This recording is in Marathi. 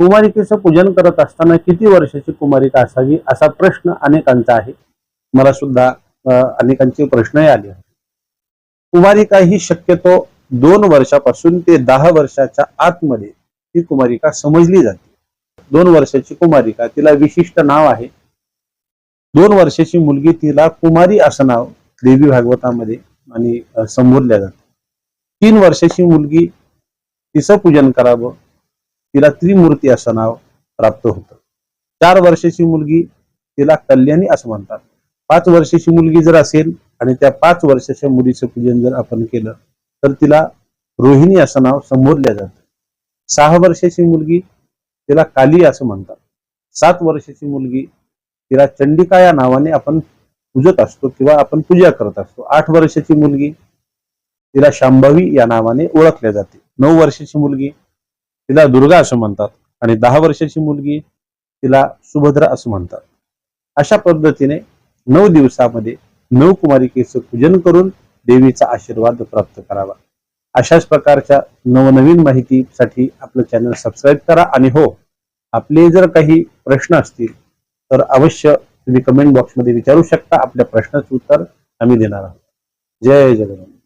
कुमारिकेचं पूजन करत असताना किती वर्षाची कुमारिका असावी असा प्रश्न अनेकांचा आहे. मला सुद्धा अनेकांचे प्रश्नही आले कुमारिका ही शक्यतो दोन वर्षापासून ते दहा वर्षाच्या आतमध्ये ही कुमारिका समजली जाते. दोन वर्षाची कुमारिका तिला विशिष्ट नाव आहे. दोन वर्षाची मुलगी तिला कुमारी असं नाव देवी भागवतामध्ये आणि संबोधल्या जाते. तीन वर्षाची मुलगी तिचं पूजन करावं तिला त्रिमूर्ती असं नाव प्राप्त होतं. चार वर्षाची मुलगी तिला कल्याणी असं म्हणतात. पाच वर्षाची मुलगी जर असेल आणि त्या पाच वर्षाच्या मुलीचं पूजन जर आपण केलं तर तिला रोहिणी असं नाव संबोधल्या जातं. सहा वर्षाची मुलगी तिला काली असं म्हणतात. सात वर्षाची मुलगी तिला चंडिका या नावाने आपण पूजत असतो किंवा आपण पूजा करत असतो. आठ वर्षाची मुलगी तिला शांभवी या नावाने ओळखल्या जाते. नऊ वर्षाची मुलगी तिला दुर्गा असं म्हणतात आणि दहा वर्षाची मुलगी तिला सुभद्रा असं म्हणतात. अशा पद्धतीने नऊ दिवसामध्ये नऊ कुमारिकेचं पूजन करून देवीचा आशीर्वाद प्राप्त करावा. अशाच प्रकारच्या नवनवीन माहितीसाठी आपलं चॅनल सबस्क्राईब करा आणि हो आपले जर काही प्रश्न असतील तर अवश्य तुम्ही कमेंट बॉक्समध्ये विचारू शकता. आपल्या प्रश्नाचं उत्तर आम्ही देणार आहोत. जय जगन्नाथ.